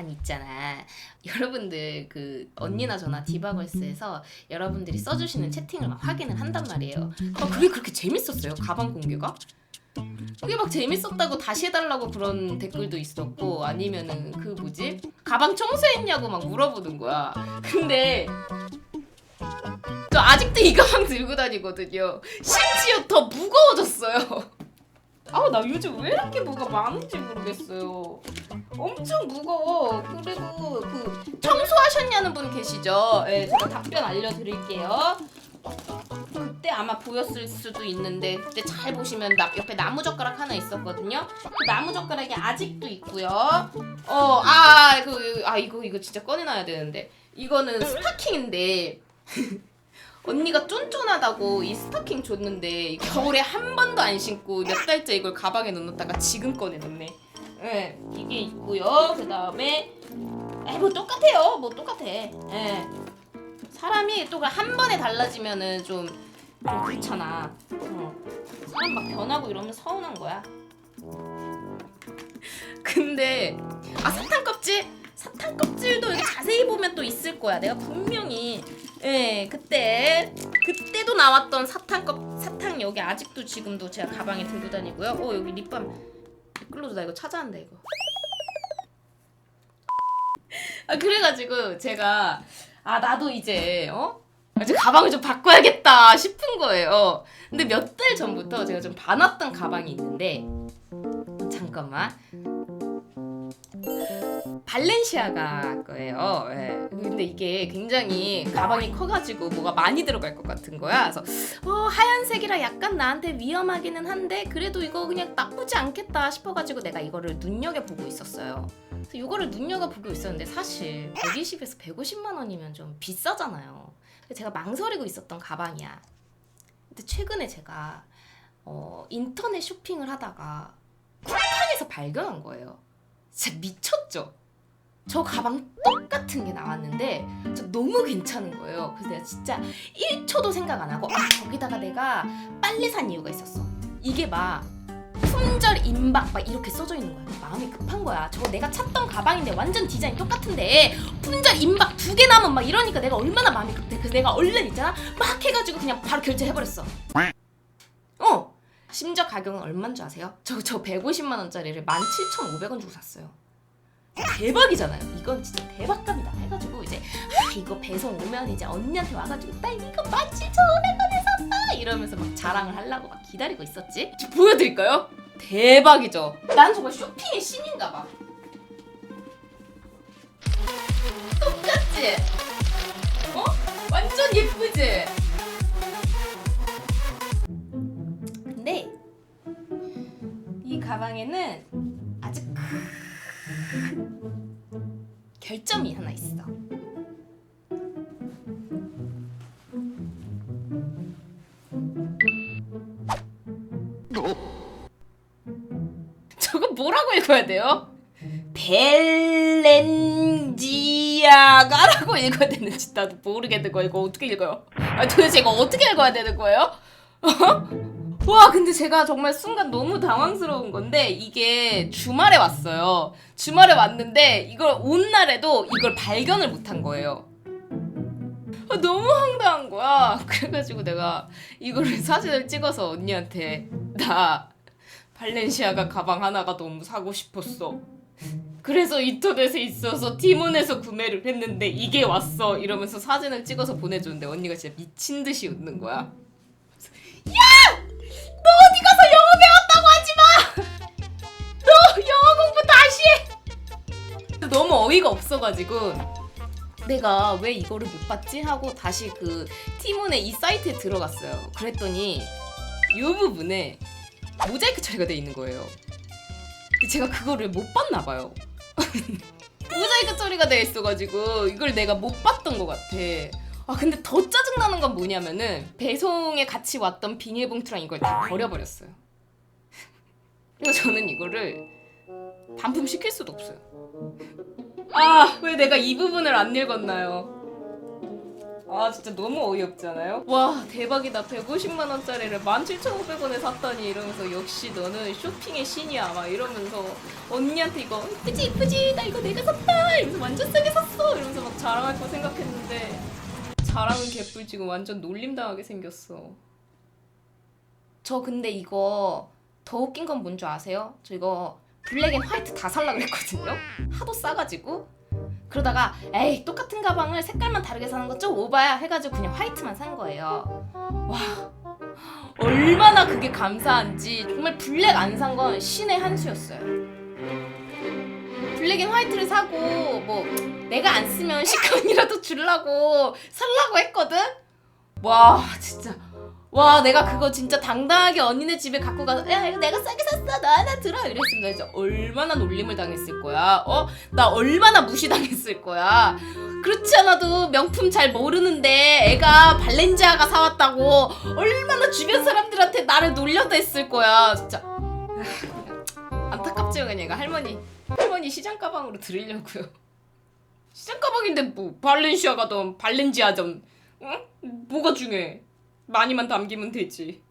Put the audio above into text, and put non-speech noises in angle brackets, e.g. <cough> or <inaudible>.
아니 있잖아. 여러분들 그 언니나 저나 디바걸스에서 여러분들이 써주시는 채팅을 막 확인을 한단 말이에요. 아 그게 그렇게 재밌었어요? 가방 공개가? 그게 막 재밌었다고 다시 해달라고 그런 댓글도 있었고 아니면은 그 뭐지? 가방 청소했냐고 막 물어보는 거야. 근데 저 아직도 이 가방 들고 다니거든요. 심지어 더 무거워졌어요. 아 나 요즘 왜 이렇게 뭐가 많은지 모르겠어요 엄청 무거워. 그리고 그 청소하셨냐는 분 계시죠? 예, 제가 답변 알려드릴게요. 그때 아마 보였을 수도 있는데 그때 잘 보시면 나, 옆에 나무 젓가락 하나 있었거든요. 그 나무 젓가락이 아직도 있고요. 어, 아, 그, 아 이거 이거 진짜 꺼내놔야 되는데 이거는 스타킹인데. <laughs> 언니가 쫀쫀하다고 이 스타킹 줬는데 겨울에 한 번도 안 신고 몇 달째 이걸 가방에 넣었다가 지금 꺼내놓네. 예, 이게 있고요. 그 다음에 에뭐 똑같아요. 뭐 똑같아. 예. 사람이 또 한 번에 달라지면은 좀, 좀 그렇잖아. 어. 사람 막 변하고 이러면 서운한 거야. <laughs> 근데 아 사탕 껍질 사탕 껍질도 여기 자세히 보면 또 있을 거야. 내가 분명히 예 그때 그때도 나왔던 사탕 껍 사탕 여기 아직도 지금도 제가 가방에 들고 다니고요. 어 여기 립밤 댓글로도 나 이거 찾아왔는데 이거. 아 그래가지고 제가 아 나도 이제 어 이제 가방을 좀 바꿔야겠다 싶은 거예요. 근데 몇 달 전부터 제가 좀 봐놨던 가방이 있는데 잠깐만 발렌시아가 거예요. 예. 근데 이게 굉장히 가방이 커가지고 뭐가 많이 들어갈 것 같은 거야. 그래서 어, 하얀색이라 약간 나한테 위험하기는 한데 그래도 이거 그냥 나쁘지 않겠다 싶어가지고 내가 이거를 눈여겨 보고 있었어요. 그래서 이거를 눈여겨 보고 있었는데 사실 120에서 150만 원이면 좀 비싸잖아요. 제가 망설이고 있었던 가방이야. 근데 최근에 제가 어, 인터넷 쇼핑을 하다가 쿠팡에서 발견한 거예요. 진짜 미쳤죠? 저 가방 똑같은 게 나왔는데 진짜 너무 괜찮은 거예요. 그래서 내가 진짜 1초도 생각 안 하고 아 저기다가 내가 빨리 산 이유가 있었어. 이게 막 품절 임박 막 이렇게 써져 있는 거야. 마음이 급한 거야. 저거 내가 찾던 가방인데 완전 디자인 똑같은데 품절 임박 두 개 남은 막 이러니까 내가 얼마나 마음이 급해. 그래서 내가 얼른 있잖아 막 해가지고 그냥 바로 결제해버렸어. 어. 심지어 가격은 얼마인 줄 아세요? 저 저 150만 원짜리를 17,500원 주고 샀어요. 대박이잖아요. 이건 진짜 대박감이다. 해가지고 이제 아, 이거 배송 오면 이제 언니한테 와가지고 나 이거 17,500원에 샀다 이러면서 막 자랑을 하려고 막 기다리고 있었지. 보여드릴까요? 대박이죠. 난 정말 쇼핑의 신인가 봐. 똑같지? 어? 완전 예쁘지? 근데 이 가방에는 아주 큰 결점이 하나 있어. <laughs> 저거 뭐라고 읽어야 돼요? 벨렌지아가라고 읽어야 되는지 나도 모르겠는 거야. 이거 어떻게 읽어요? 아, 도대체 이거 어떻게 읽어야 되는 거예요? <laughs> 와 근데 제가 정말 순간 너무 당황스러운 건데 이게 주말에 왔어요. 주말에 왔는데 이걸 온 날에도 이걸 발견을 못한 거예요. 아, 너무 황당한 거야. <laughs> 그래가지고 내가 이거를 사진을 찍어서 언니한테 나 발렌시아가 가방 하나가 너무 사고 싶었어. 그래서 인터넷에 있어서 티몬에서 구매를 했는데 이게 왔어. 이러면서 사진을 찍어서 보내줬는데 언니가 진짜 미친 듯이 웃는 거야 너 어디 가서 영어 배웠다고 하지 마! <laughs> 너 영어 공부 다시 해! 너무 어이가 없어가지고 내가 왜 이거를 못 봤지? 하고 다시 그 티몬의 이 사이트에 들어갔어요. 그랬더니 이 부분에 모자이크 처리가 돼 있는 거예요. 제가 그거를 못 봤나 봐요. <laughs> 모자이크 처리가 돼 있어가지고 이걸 내가 못 봤던 것 같아. 아 근데 더 짜증나는 건 뭐냐면은 배송에 같이 왔던 비닐봉투랑 이걸 다 버려버렸어요. <laughs> 그래서 저는 이거를 반품 시킬 수도 없어요. 아 왜 내가 이 부분을 안 읽었나요? 아 진짜 너무 어이없잖아요? 와 대박이다 150만 원짜리를 17,500원에 샀다니 이러면서 역시 너는 쇼핑의 신이야 막 이러면서 언니한테 이거 이쁘지 이쁘지 나 이거 내가 샀다 이러면서 완전 싸게 샀어 이러면서 막 자랑할 거 생각했는데 자랑은 개뿔 지금 완전 놀림당하게 생겼어. 저 근데 이거 더 웃긴 건 뭔 줄 아세요? 저 이거 블랙 앤 화이트 다 살라 그랬거든요. 하도 싸가지고. 그러다가 에이 똑같은 가방을 색깔만 다르게 사는 거 좀 오바야 해가지고 그냥 화이트만 산 거예요. 와 얼마나 그게 감사한지. 정말 블랙 안 산 건 신의 한 수였어요 블랙 앤 화이트를 사고 뭐 내가 안 쓰면 시간이라도 주려고 살라고 했거든? 와 진짜. 와 내가 그거 진짜 당당하게 언니네 집에 갖고 가서 야 이거 내가 싸게 샀어. 너 하나 들어. 이랬으면 나 진짜 얼마나 놀림을 당했을 거야. 어? 나 얼마나 무시당했을 거야. 그렇지 않아도 명품 잘 모르는데 애가 발렌지아가 사왔다고 얼마나 주변 사람들한테 나를 놀려댔을 거야. 진짜. 아, 안타깝지요 그냥. 이거 할머니 당연히 시장 가방으로 들으려고요. <laughs> 시장 가방인데 뭐 발렌시아가든 발렌지아든 응? 어? 뭐가 중요해? 많이만 담기면 되지.